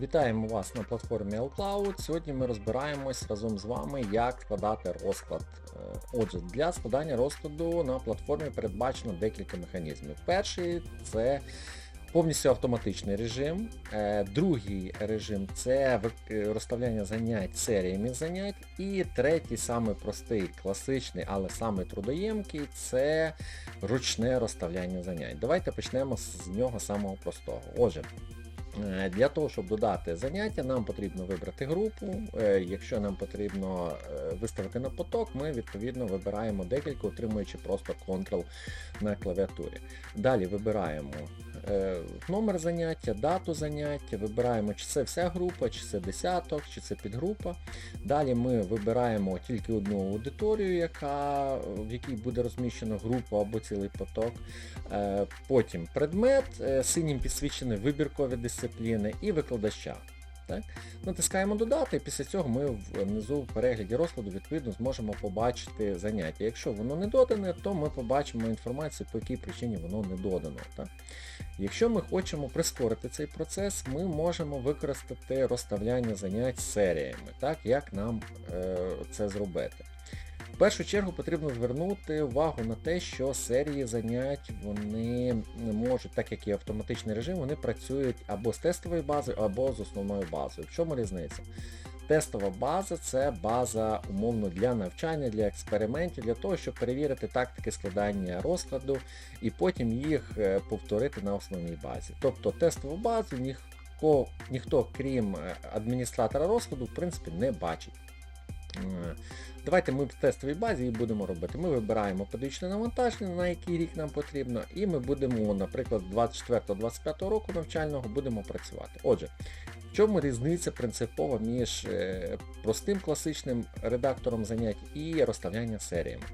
Вітаємо вас на платформі Allcloud. Сьогодні ми розбираємось разом з вами, як складати розклад. Е, Отже, для складання розкладу на платформі передбачено декілька механізмів. Перший це повністю автоматичний режим. Е, Другий режим це е, розставляння занять серіями занять. І третій, самий простий, класичний, але самий трудоємкий це ручне розставляння занять. Давайте почнемо з нього самого простого. Отже, Для того, щоб додати заняття, нам потрібно вибрати групу. Е, Якщо нам потрібно е, виставити на поток, ми відповідно вибираємо декілька, отримуючи просто Ctrl на клавіатурі. Далі вибираємо е, номер заняття, дату заняття, вибираємо, чи це вся група, чи це десяток, чи це підгрупа. Далі ми вибираємо тільки одну аудиторію, яка, в якій буде розміщено група або цілий поток. Е, Потім предмет, е, синім підсвічені вибіркові дисципліни і викладача. Так? Натискаємо додати, і після цього ми внизу в перегляді розкладу відповідно зможемо побачити заняття. Якщо воно не додане, то ми побачимо інформацію, по якій причині воно не додано. Так? Якщо ми хочемо прискорити цей процес, ми можемо використати розставляння занять серіями. Так? Як нам е, це зробити? Першу чергу потрібно звернути увагу на те, що серії занять вони можуть, так як і автоматичний режим, вони працюють або з тестовою базою, або з основною базою. В чому різниця? Тестова база це база умовно для навчання, для експериментів, для того, щоб перевірити тактики складання розкладу і потім їх е, повторити на основній базі. Тобто тестову базу ніхто, ніхто крім е, адміністратора розкладу, в принципі, не бачить. Е, Давайте ми в тестовій базі і будемо робити. Ми вибираємо педагогічне навантаження, на який рік нам потрібно, і ми будемо, наприклад, 24-25 року навчального будемо працювати. Отже, в чому різниця принципова між е, простим класичним редактором занять і розставляння серіями?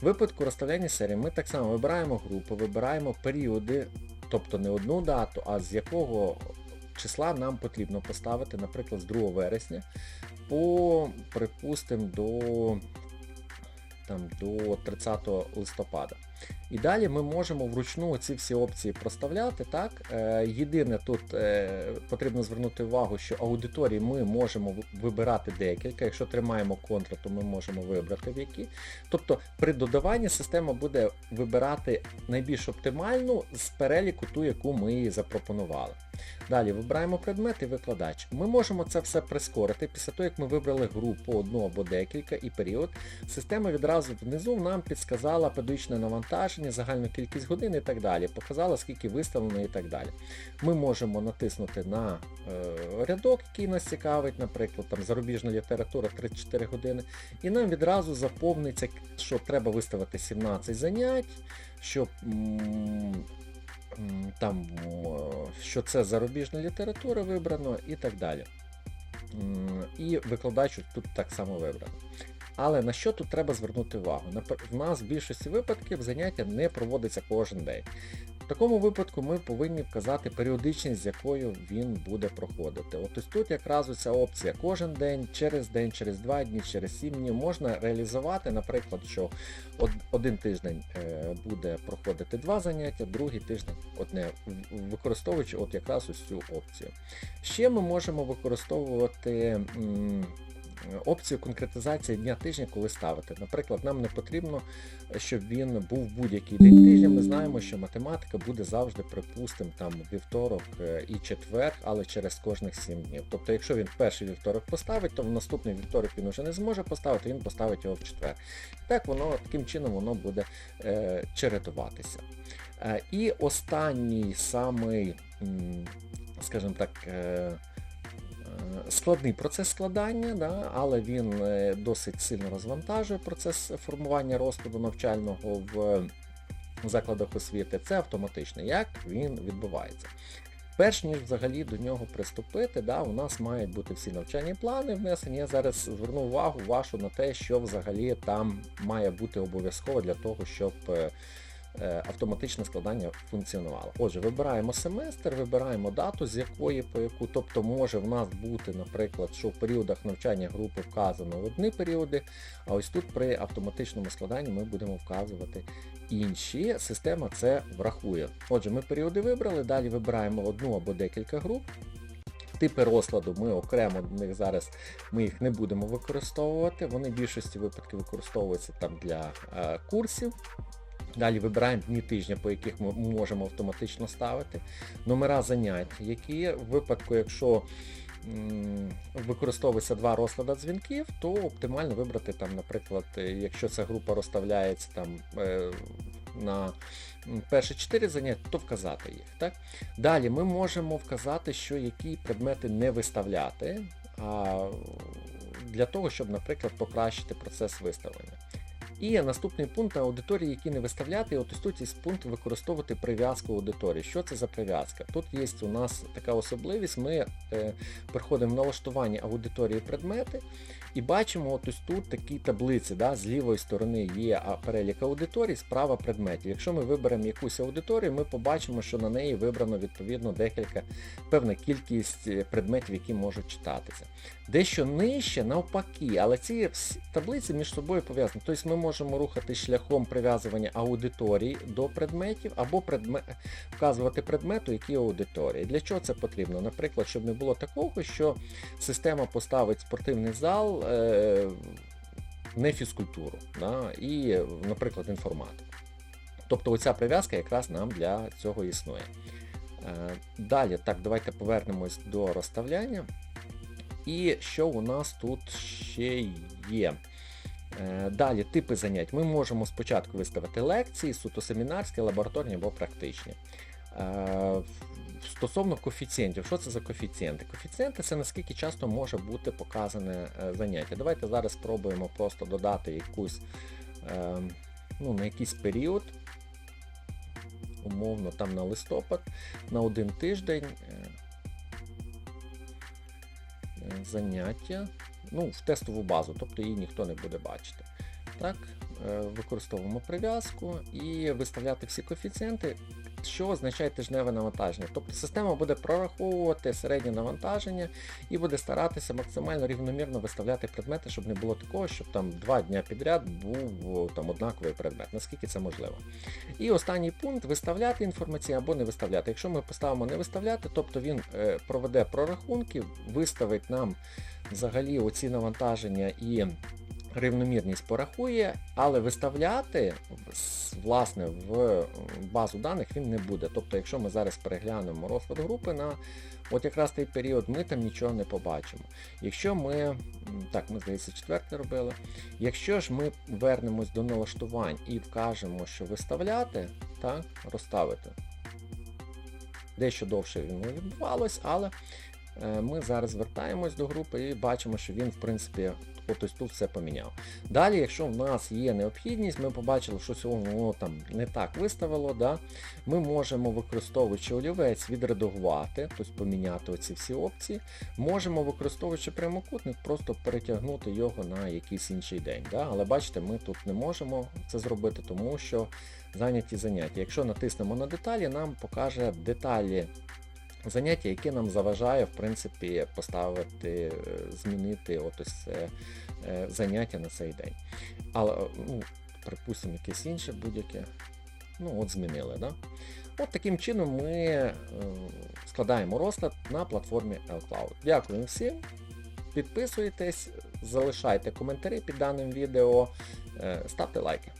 В випадку розставляння серіями ми так само вибираємо групу, вибираємо періоди, тобто не одну дату, а з якого числа нам потрібно поставити, наприклад, з 2 вересня по, припустимо, до, до 30 листопада. І далі ми можемо вручну ці всі опції проставляти. Так? Е, єдине тут е, потрібно звернути увагу, що аудиторії ми можемо вибирати декілька. Якщо тримаємо контра, то ми можемо вибрати в які. Тобто при додаванні система буде вибирати найбільш оптимальну з переліку ту, яку ми запропонували. Далі вибираємо предмет і викладач. Ми можемо це все прискорити. Після того, як ми вибрали групу одну або декілька і період, система відразу внизу нам підсказала педагогічне навантаження, загальну кількість годин і так далі. Показала, скільки виставлено і так далі. Ми можемо натиснути на е, рядок, який нас цікавить, наприклад, там зарубіжна література 34 години, і нам відразу заповниться, що треба виставити 17 занять, щоб м, там, що це зарубіжна література вибрано і так далі. І викладачу тут так само вибрано. Але на що тут треба звернути увагу? В нас в більшості випадків заняття не проводиться кожен день. Такому випадку ми повинні вказати періодичність, з якою він буде проходити. От ось тут якраз оця опція кожен день, через день, через два дні, через сім днів можна реалізувати, наприклад, що один тиждень е, буде проходити два заняття, другий тиждень одне, використовуючи от якраз ось цю опцію. Ще ми можемо використовувати. Опцію конкретизації дня тижня, коли ставити. Наприклад, нам не потрібно, щоб він був будь-який день тижня. Ми знаємо, що математика буде завжди, припустимо, там вівторок е, і четвер, але через кожних 7 днів. Тобто, якщо він перший вівторок поставить, то в наступний вівторок він вже не зможе поставити, він поставить його в четвер. Так воно таким чином воно буде е, чередуватися. Е, і останній самий, скажімо так, е, складний процес складання, да, але він е, досить сильно розвантажує процес формування розкладу навчального в закладах освіти. Це автоматично. Як він відбувається? Перш ніж взагалі до нього приступити, да, у нас мають бути всі навчальні плани внесені. Я зараз зверну увагу вашу на те, що взагалі там має бути обов'язково для того, щоб е, е, автоматичне складання функціонувало. Отже, вибираємо семестр, вибираємо дату, з якої по яку, тобто може в нас бути, наприклад, що в періодах навчання групи вказано одні періоди, а ось тут при автоматичному складанні ми будемо вказувати інші. Система це врахує. Отже, ми періоди вибрали, далі вибираємо одну або декілька груп. Типи розкладу ми окремо до них зараз ми їх не будемо використовувати. Вони в більшості випадків використовуються там для е, курсів. Далі вибираємо дні тижня, по яких ми можемо автоматично ставити. Номера занять, які в випадку, якщо використовується два розклади дзвінків, то оптимально вибрати там, наприклад, е, якщо ця група розставляється там е, на перші 4 заняття, то вказати їх. Так? Далі ми можемо вказати, що які предмети не виставляти, а для того, щоб, наприклад, покращити процес виставлення. І наступний пункт аудиторії, які не виставляти, от ось тут є пункт використовувати прив'язку аудиторії. Що це за прив'язка? Тут є у нас така особливість, ми е, переходимо в налаштування аудиторії предмети і бачимо от ось тут такі таблиці. Да? З лівої сторони є перелік аудиторій, справа предметів. Якщо ми виберемо якусь аудиторію, ми побачимо, що на неї вибрано відповідно декілька певна кількість е, предметів, які можуть читатися. Дещо нижче, навпаки, але ці таблиці між собою пов'язані. Тобто ми можемо рухати шляхом прив'язування аудиторії до предметів, або предме... вказувати предмету, які аудиторії. Для чого це потрібно? Наприклад, щоб не було такого, що система поставить спортивний зал е... не фізкультуру, да? і, наприклад, інформатику. Тобто оця прив'язка якраз нам для цього існує. Е, Далі, так, давайте повернемось до розставляння. І що у нас тут ще є? Е, Далі, типи занять. Ми можемо спочатку виставити лекції, суто семінарські, лабораторні або практичні. Е, Стосовно коефіцієнтів, що це за коефіцієнти? Коефіцієнти це наскільки часто може бути показане е, заняття. Давайте зараз спробуємо просто додати якусь, ну, на якийсь період, умовно там на листопад, на один тиждень. Заняття ну, в тестову базу, тобто її ніхто не буде бачити. Так, е, використовуємо прив'язку і виставляти всі коефіцієнти, що означає тижневе навантаження. Тобто система буде прораховувати середнє навантаження і буде старатися максимально рівномірно виставляти предмети, щоб не було такого, щоб там два дня підряд був там однаковий предмет, наскільки це можливо. І останній пункт виставляти інформацію або не виставляти. Якщо ми поставимо не виставляти, тобто він е, проведе прорахунки, виставить нам взагалі оці навантаження і рівномірність порахує, але виставляти власне в базу даних він не буде. Тобто, якщо ми зараз переглянемо розклад групи на от якраз той період, ми там нічого не побачимо. Якщо ми, так, ми здається, четверте робили. Якщо ж ми вернемось до налаштувань і вкажемо, що виставляти, так, розставити. Дещо довше він відбувалось, але е, ми зараз звертаємось до групи і бачимо, що він, в принципі, от ось тут все поміняв. Далі, якщо в нас є необхідність, ми побачили, що сьогодні там не так виставило, да, ми можемо, використовуючи олівець, відредагувати, тобто поміняти оці всі опції. Можемо, використовуючи прямокутник, просто перетягнути його на якийсь інший день. Да? Але бачите, ми тут не можемо це зробити, тому що зайняті заняття. Якщо натиснемо на деталі, нам покаже деталі заняття, яке нам заважає, в принципі, поставити, е, змінити от ось це е, заняття на цей день. Але, ну, припустимо, якесь інше будь-яке. Ну, от змінили, да? От таким чином ми е, складаємо розклад на платформі LCloud. Дякую всім. Підписуйтесь, залишайте коментарі під даним відео, ставте лайки.